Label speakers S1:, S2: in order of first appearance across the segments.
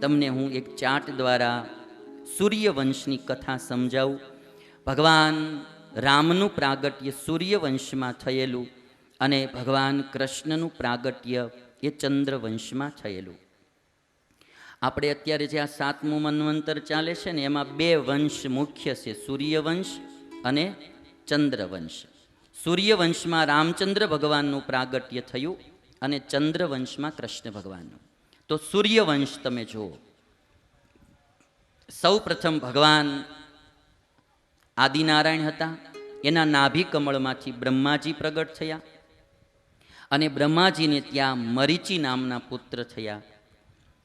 S1: તમને હું એક ચાર્ટ દ્વારા સૂર્યવંશની કથા સમજાવું. ભગવાન રામનું પ્રાગટ્ય સૂર્યવંશમાં થયેલું અને ભગવાન કૃષ્ણનું પ્રાગટ્ય એ ચંદ્રવંશમાં થયેલું. આપણે અત્યારે જે આ સાતમું મનવંતર ચાલે છે ને, એમાં બે વંશ મુખ્ય છે, સૂર્યવંશ અને ચંદ્રવંશ. સૂર્યવંશમાં રામચંદ્ર ભગવાનનું પ્રાગટ્ય થયું અને ચંદ્રવંશમાં કૃષ્ણ ભગવાનનું. તો સૂર્યવંશ તમે જુઓ. સૌ પ્રથમ ભગવાન આદિનારાયણ હતા. એના નાભી કમળમાંથી બ્રહ્માજી પ્રગટ થયા. અને બ્રહ્માજીને ત્યાં મરીચી નામના પુત્ર થયા.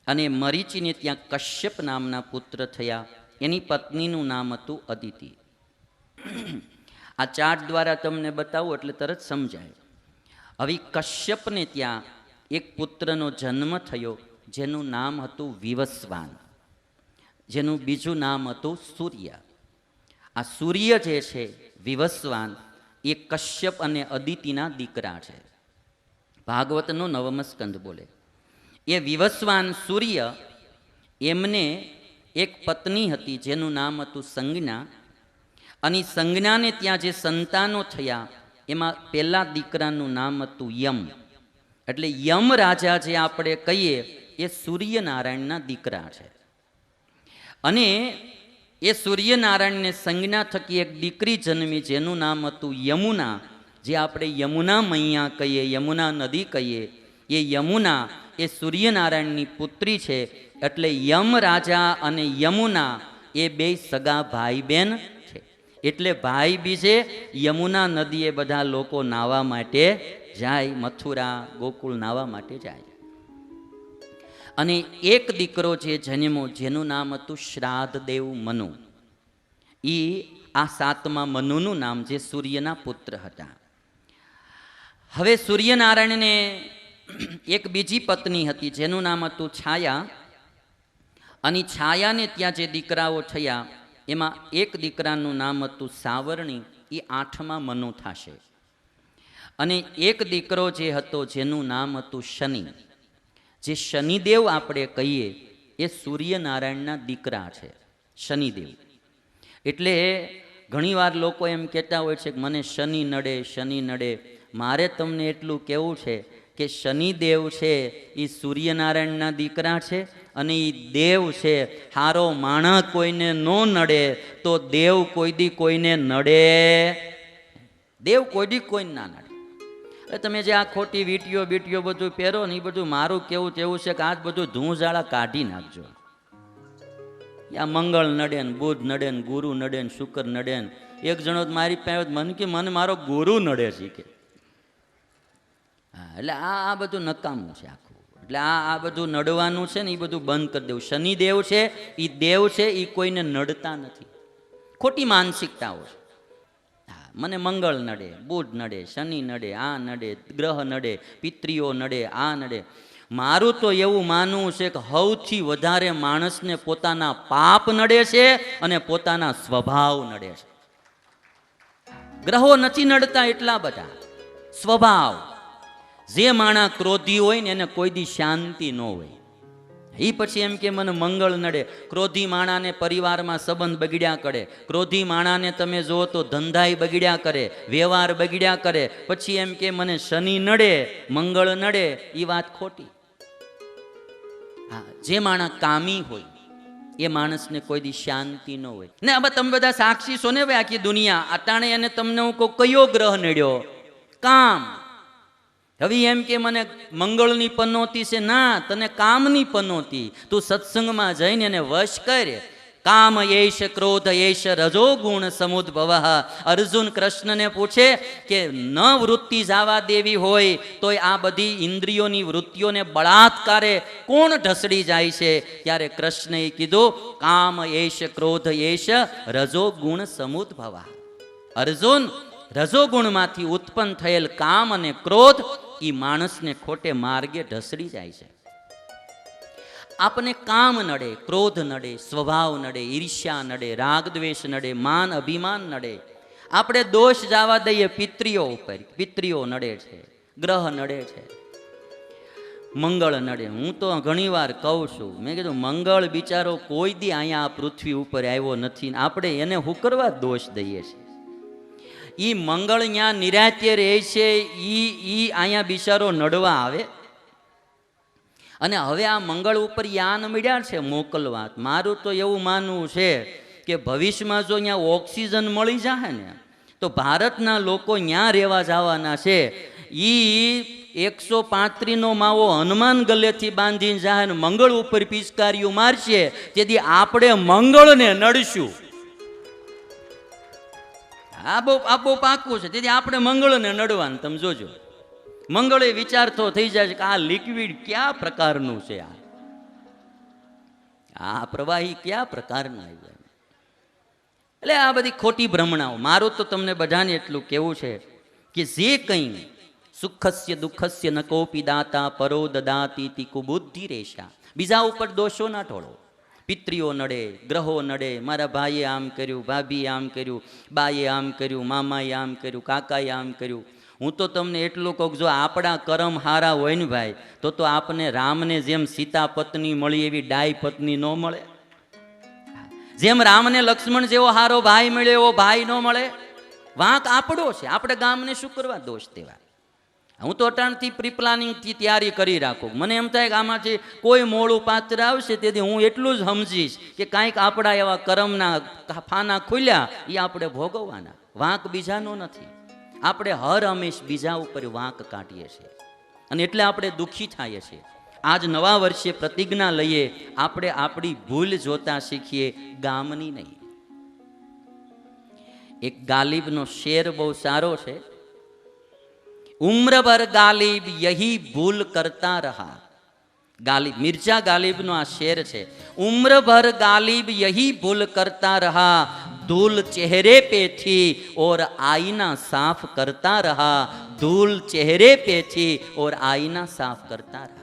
S1: અને મરીચીને ત્યાં કશ્યપ નામના પુત્ર થયા. એની પત્નીનું નામ હતું અદિતિ. આ ચાર્ટ દ્વારા તમને બતાવું એટલે તરત સમજાય. હવે કશ્યપને ત્યાં એક પુત્રનો જન્મ થયો. જેનું નામ હતું વિવસ્વાન. જેનું બીજું નામ હતું સૂર્ય. આ સૂર્ય જે છે, વિવસ્વાન, એ કશ્યપ અને અદિતિના દીકરા છે. ભાગવતનો નવમ સ્કંદ બોલે. એ વિવસ્વાન સૂર્ય એમને એક પત્ની હતી, જેનું નામ હતું સંજ્ઞા. અને સંજ્ઞાને ત્યાં જે સંતાનો થયા, એમાં પહેલા દીકરાનું નામ હતું યમ. એટલે યમ રાજા જે આપણે કહીએ એ સૂર્યનારાયણના દીકરા છે. અને એ સૂર્યનારાયણને સંજ્ઞા થકી એક દીકરી જન્મી જેનું નામ હતું યમુના. જે આપણે યમુના મૈયા કહીએ, યમુના નદી કહીએ, એ યમુના એ સૂર્યનારાયણની પુત્રી છે. એટલે યમ રાજા અને યમુના એ બે સગા ભાઈ બહેન છે. એટલે ભાઈ બીજે યમુના નદીએ બધા લોકો નાહવા માટે જાય, મથુરા ગોકુળ નાહવા માટે જાય. અને એક દીકરો જે જન્મો જેનું નામ હતું શ્રાદ્ધ દેવ મનુ. એ આ સાતમા મનુનું નામ જે સૂર્યના પુત્ર હતા. હવે સૂર્યનારાયણને એક બીજી પત્ની હતી, જેનું નામ હતું છાયા. અને છાયાને ત્યાં જે દીકરાઓ થયા, એમાં એક દીકરાનું નામ હતું સાવરણી એ આઠમા મનુ થશે. અને એક દીકરો જે હતો, જેનું નામ હતું શનિ. જે શનિદેવ આપણે કહીએ, એ સૂર્યનારાયણના દીકરા છે, શનિદેવ. એટલે ઘણીવાર લોકો એમ કહેતા હોય છે કે મને શનિ નડે શનિ નડે. મારે તમને એટલું કહેવું છે કે શનિદેવ છે, એ સૂર્યનારાયણના દીકરા છે અને એ દેવ છે. હારો માણા કોઈને ન નડે, તો દેવ કોઈ દી કોઈને નડે. દેવ કોઈ દી કોઈને ના નડે. એટલે તમે જે આ ખોટી વીટીઓ, બીટીઓ બધું પહેરો ને એ બધું મારું કેવું તેવું છે કે આ બધું ધૂંઝાળા કાઢી નાખજો. આ મંગળ નડે ને બુધ નડે ને ગુરુ નડે ને શુક્ર નડે ને એક જણો મારી પાસે મન કે મને મારો ગુરુ નડે છે કે. હા, એટલે આ આ બધું નકામું છે આખું. એટલે આ આ બધું નડવાનું છે ને એ બધું બંધ કરી દેવું. શનિદેવ છે એ દેવ છે એ કોઈને નડતા નથી. ખોટી માનસિકતાઓ છે. મને મંગળ નડે, બુધ નડે, શનિ નડે, આ નડે, ગ્રહ નડે, પિતરીઓ નડે, આ નડે. મારું તો એવું માનવું છે કે સૌથી વધારે માણસને પોતાના પાપ નડે છે અને પોતાના સ્વભાવ નડે છે. ગ્રહો નથી નડતા એટલા બધા. સ્વભાવ. જે માણા ક્રોધી હોય ને એને કોઈ દી શાંતિ ન હોય. એ પછી એમ કે મને મંગળ નડે. ક્રોધી માણાને પરિવારમાં સંબંધ બગડ્યા કરે. ક્રોધી માણાને તમે જુઓ તો ધંધાય બગડ્યા કરે, વ્યવહાર બગડ્યા કરે. પછી એમ કે મને શનિ નડે, મંગળ નડે એ વાત ખોટી. હા, જે માણા કામી હોય, એ માણસને કોઈ દી શાંતિ ન હોય. ને હવે તમે બધા સાક્ષી છો ભાઈ આખી દુનિયા, અટાણે અને તમને હું કયો ગ્રહ નડ્યો? કામ. હવે એમ કે મને મંગળની પનોતી છે, ના, તને કામની પનોતી. તું સત્સંગમાં જઈને એને વશ કરે. કામ એશ ક્રોધ એશ રજો ગુણ સમુદ્ભવ. અર્જુન કૃષ્ણને પૂછે કે, ન વૃત્તિ જવા દેવી હોય, તોય આ બધી ઇન્દ્રિયોની વૃત્તિઓને બળાત્કારે કોણ ઢસડી જાય છે? ત્યારે કૃષ્ણએ કીધું, કામ એશ ક્રોધ એશ રજો ગુણ સમુદ્ભવ. અર્જુન રજોગુણમાંથી ઉત્પન્ન થયેલ કામ અને ક્રોધ એ માણસને ખોટે માર્ગે ઢસડી જાય છે. આપને કામ નડે, ક્રોધ નડે, સ્વભાવ નડે, ઈર્ષ્યા નડે રાગ દ્વેષ નડે, માન અભિમાન નડે. આપણે દોષ જવા દઈએ, પિત્રીઓ ઉપર. પિત્રીઓ નડે છે, ગ્રહ નડે છે. મંગળ નડે. હું તો ઘણીવાર કહું છું, મેં કીધું, મંગળ બિચારો કોઈ દી અહીંયા આ પૃથ્વી ઉપર આવ્યો નથી આપણે એને હુકરવા દોષ દઈએ છીએ. એ મંગળ ત્યાં નિરાત્ય રહે છે એ એ અહીંયા બિચારો નડવા આવે. અને હવે આ મંગળ ઉપર યાન મળ્યા છે મોકલવા. મારું તો એવું માનવું છે કે ભવિષ્યમાં જો અહીંયા ઓક્સિજન મળી જાય ને, તો ભારતના લોકો ત્યાં રહેવા જવાના છે. એ એકસો પાંત્રીનો માવો હનુમાન ગલેથી બાંધીને જાય મંગળ ઉપર પિચકારીઓ મારશે તેથી આપણે મંગળને નડશું. આ બહુ આ બહુ પાકું છે. તેથી આપણે મંગળને નડવાનું. તમે જોજો. મંગળ વિચાર તો થઈ જાય છે કે આ લિક્વિડ કયા પ્રકારનું છે આ? આ પ્રવાહી કયા પ્રકારના આવ્યા એટલે આ બધી ખોટી ભ્રમણાઓ. મારું તો તમને બધાને એટલું કેવું છે કે જે કંઈ સુખસ્ય દુઃખસ્ય ન કોપી દાતા પરો દદાતી તીકુ બુદ્ધિ રેશા. બીજા ઉપર દોષો ના ઢોળો. પિત્રીઓ નડે, ગ્રહો નડે, મારા ભાઈએ આમ કર્યું, ભાભીએ આમ કર્યું બાએ આમ કર્યું, મામાએ આમ કર્યું, કાકાએ આમ કર્યું. હું તો તમને એટલું કહું જો આપણા કરમ હારા હોય ને ભાઈ, તો તો આપને રામને જેમ સીતા પત્ની મળી એવી ડાય પત્ની ન મળે. જેમ રામને લક્ષ્મણ જેવો હારો ભાઈ મળ્યો એવો ભાઈ ન મળે. વાંક આપણો છે. આપણે ગામને શું કરવા? દોષ દેવા. હું તો અટાણથી પ્રિપ્લાનિંગથી તૈયારી કરી રાખું. મને એમ થાય કે આમાંથી કોઈ મોડું પાત્ર આવશે તેથી હું એટલું જ સમજીશ કે કાંઈક આપણા એવા કરમના ફાના ખુલ્યા એ આપણે ભોગવવાના. વાંક બીજાનો નથી. આપણે હર હંમેશ બીજા ઉપર વાંક કાઢીએ છીએ. અને એટલે આપણે દુઃખી થઈએ છીએ. આજ નવા વર્ષે પ્રતિજ્ઞા લઈએ, આપણે આપણી ભૂલ જોતા શીખીએ, ગામની નહીં. એક ગાલિબનો શેર બહુ સારો છે. ઉમ્રબર ગાલિબ યહી ભૂલ કરતા રહા. ગાલિબ, મિર્જા ગાલિબનો આ શેર છે. ઉમ્રભર ગાલિબ યહી ભૂલ કરતા રહા. ધૂલ ચહેરે પેથી ઓર આઈના સાફ કરતા રહા. ધૂલ ચહેરે પેથી ઓર આઈના સાફ કરતા રહા.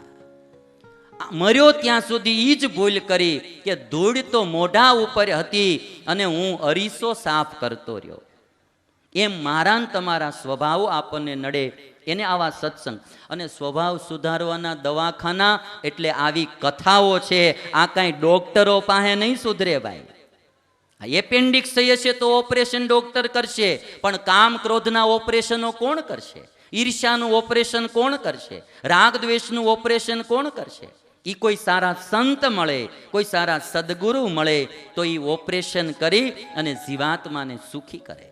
S1: મર્યો ત્યાં સુધી એ જ ભૂલ કરી કે ધૂળ તો મોઢા ઉપર હતી અને હું અરીસો સાફ કરતો રહ્યો. એમ મારા તમારા સ્વભાવ આપણને નડે. એને આવા સત્સંગ. અને સ્વભાવ સુધારવાના દવાખાના એટલે આવી કથાઓ છે. આ કાંઈ ડોક્ટરો પાસે નહીં સુધરે ભાઈ. એપેન્ડિક્સ થઈ હશે તો ઓપરેશન ડોક્ટર કરશે. પણ કામ ક્રોધના ઓપરેશનો કોણ કરશે? ઈર્ષ્યાનું ઓપરેશન કોણ કરશે? રાગ દ્વેષનું ઓપરેશન કોણ કરશે? એ કોઈ સારા સંત મળે, કોઈ સારા સદગુરુ મળે, તો એ ઓપરેશન કરી અને જીવાત્માને સુખી કરે.